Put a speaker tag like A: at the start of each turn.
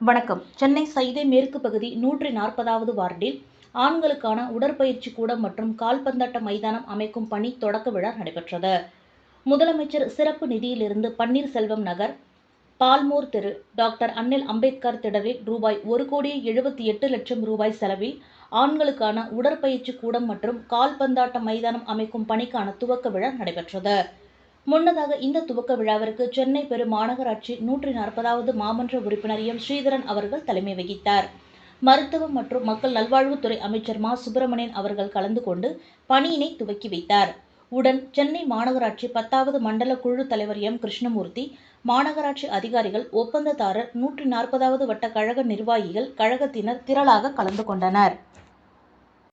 A: வணக்கம். சென்னை சைதை மேற்கு பகுதி நூற்றி நாற்பதாவது வார்டில் ஆண்களுக்கான உடற்பயிற்சி கூடம் மற்றும் கால்பந்தாட்ட மைதானம் அமைக்கும் பணி தொடக்க விழா நடைபெற்றது. முதலமைச்சர் சிறப்பு நிதியிலிருந்து பன்னீர்செல்வம் நகர் பால்மூர் தெரு டாக்டர் அன்னில் அம்பேத்கர் திடலில் ரூபாய் ஒரு கோடியே எழுபத்தி எட்டு லட்சம் ரூபாய் செலவில் ஆண்களுக்கான உடற்பயிற்சி கூடம் மற்றும் கால்பந்தாட்ட மைதானம் அமைக்கும் பணிக்கான துவக்க விழா நடைபெற்றது. முன்னதாக இந்த துவக்க விழாவிற்கு சென்னை பெரும் மாநகராட்சி நூற்றி நாற்பதாவது மாமன்ற உறுப்பினர் எம் ஸ்ரீதரன் அவர்கள் தலைமை வகித்தார். மருத்துவம் மற்றும் மக்கள் நல்வாழ்வுத்துறை அமைச்சர் மா. சுப்பிரமணியன் அவர்கள் கலந்து கொண்டு பணியினை துவக்கி வைத்தார். உடன் சென்னை மாநகராட்சி பத்தாவது மண்டல குழு தலைவர் எம் கிருஷ்ணமூர்த்தி மாநகராட்சி அதிகாரிகள் ஒப்பந்ததாரர் நூற்றி நாற்பதாவது வட்ட கழக நிர்வாகிகள் கழகத்தினர் திரளாக கலந்து கொண்டனர்.